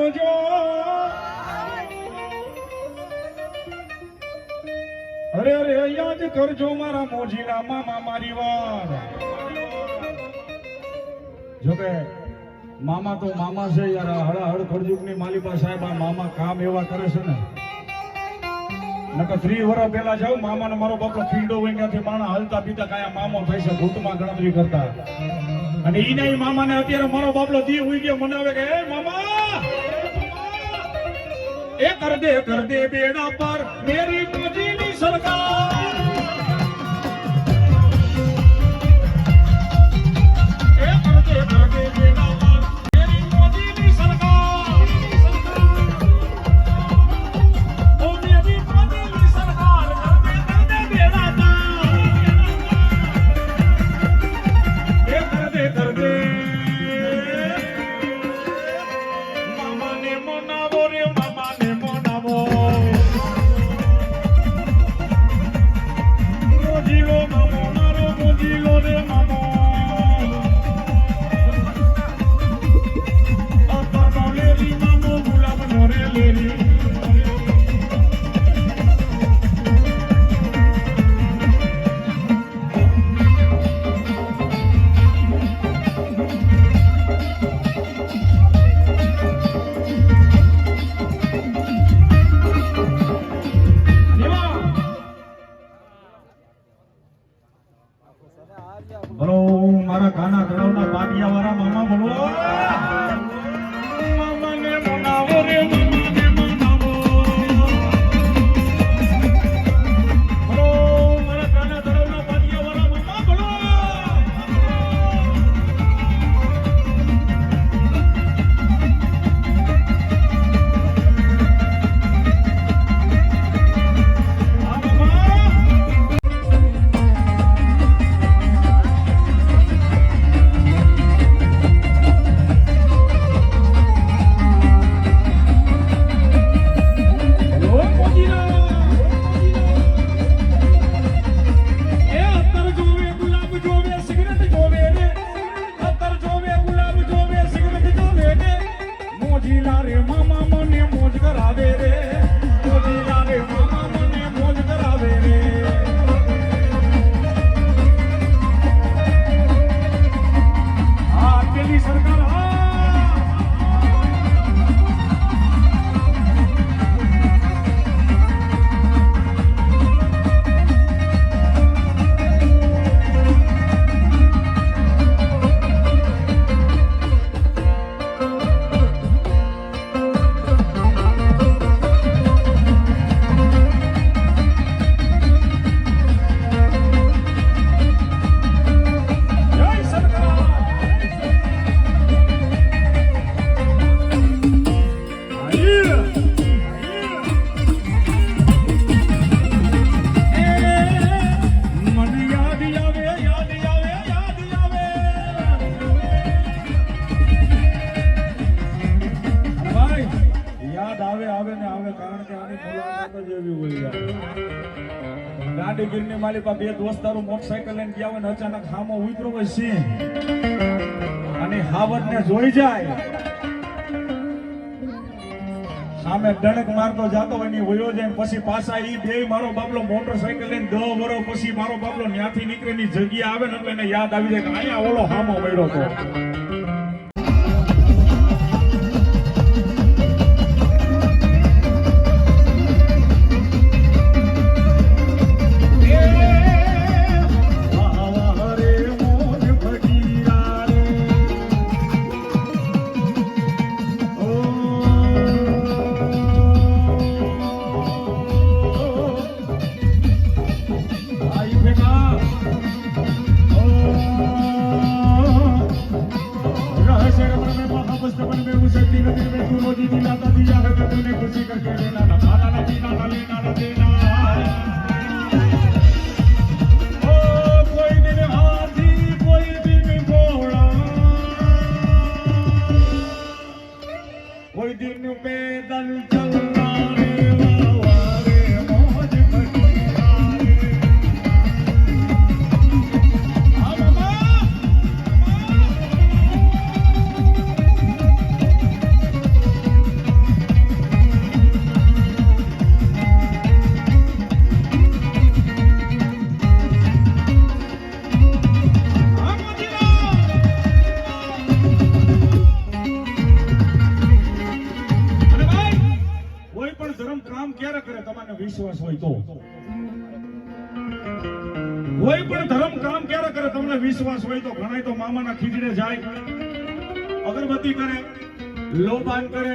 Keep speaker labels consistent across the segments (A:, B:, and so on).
A: જોજો અરે અરે, યાદ કરજો મારા મોજીના મામા, મારી વાર જોકે મામા તો મામા છે યાર, આ હળા હળ ખરજુકની માલિકા સાહેબ, આ મામા કામ એવા કરે છે ને. નકર ત્રી વર્ષ પહેલા જાવ મામાનો મારો બાપો ફીલ્ડો હોય ત્યાંથી માણા હલતા પીતા કાયા મામો થાય છે, ભૂતમાં ગણતરી કરતા. અને ઈના મામાને અત્યારે મારો બાપલો દી ઉઈ ગયો, મને આવે કે એ મામા! એ કર દે કર દે બેડા પર. મેરી મોજીની સરકાર. યાર ગાંધીગીરની માલિકા બે દોસ્તારો મોટરસાયકલ લઈને ગયા હોય ને અચાનક હામો ઉતરો હોય સિંહ. અને હાવડને જોઈ જાય. સામે ડણક મારતો જાતો હોયની વયો જાય પછી પાછા ઈ બે મારો બાપલો મોટરસાયકલ લઈને દહ વરો પછી મારો બાપલો ન્યાથી નીકળે ની જગ્યા આવે ને એટલે યાદ આવી જાય કે અહીંયા ઓલો હામો મળ્યો તો. Thank you. કામ ક્યારે કરે? તમને વિશ્વાસ હોય તો ઘણા તો મામાના ખીચડે જાય. અગરબત્તી કરે, લોબાન કરે,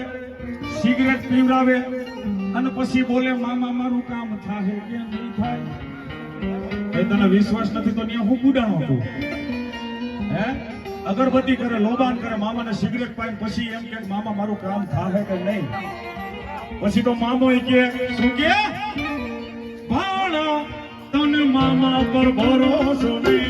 A: સિગરેટ પીવડાવે અને પછી બોલે, મામા, મારું કામ થાય કે નહીં થાય. એ તને વિશ્વાસ નથી તો ત્યાં હું ગુડાણો તું હે? અગરબત્તી કરે, લોબાન કરે, મામાને સિગરેટ પાઈને પછી એમ કે, મામા, મારું કામ થાય કે નહીં? પછી તો મામો કે, શું કે? તને મામા પર ભરોસો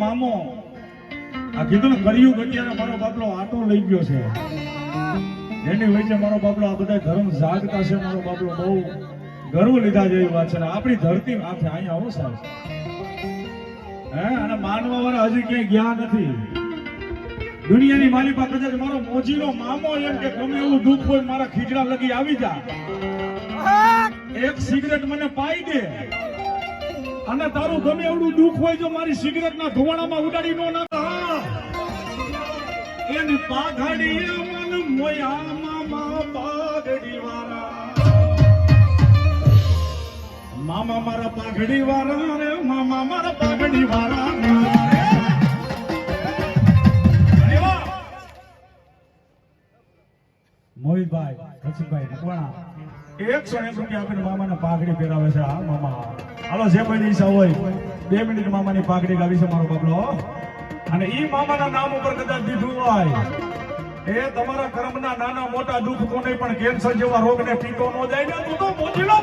A: મામો. આ કીધું કર્યું અત્યારે મારો બાપલો આટો લઈ ગયો છે. એની વચ્ચે મારો બાપલો આ બધા ધર્મ જાગતા છે, મારો બાપલો બહુ ગર્વ લીધા જેવી વાત છે. આપણી ધરતી માથે અહીંયા આવો સાહેબ. હે? અને માનવા વાળા હજી ક્યાંય ગયા નથી. દુનિયાની માલિકા કદાચ મારો મોજીનો મામો એમ કે ગમે એવું દુઃખ હોય, મારા ખીજડા લગી આવી જા. એક સિગરેટ મને પાઈ દે. અને તારું ગમે એવડું દુઃખ હોય જો મારી સિગરેટ ના ધોવાણામાં ઉડાડી નો નાખા એની પાઘડી મન મોયા મામા વાળા મામા મારા પાઘડી વાળા રે, મામા મારા પાઘડી વાળા મોહિતભાઈ રસિકભાઈ મકવાણા એકસો એક રૂપિયા આપીને મામાને પાઘડી પહેરાવે છે. હા, મામા. હાલો, જે કોઈ ઈચ્છા હોય, બે મિનિટ મામાની પાઘડી ગાવી છે મારો બાબલો અને ઈ મામાના નામ ઉપર કદાચ દીધું હોય. એ તમારા કર્મના નાના મોટા દુઃખ કોને પણ કેન્સર જેવા રોગને પીતો ન જાય ને તું તો મોજીલો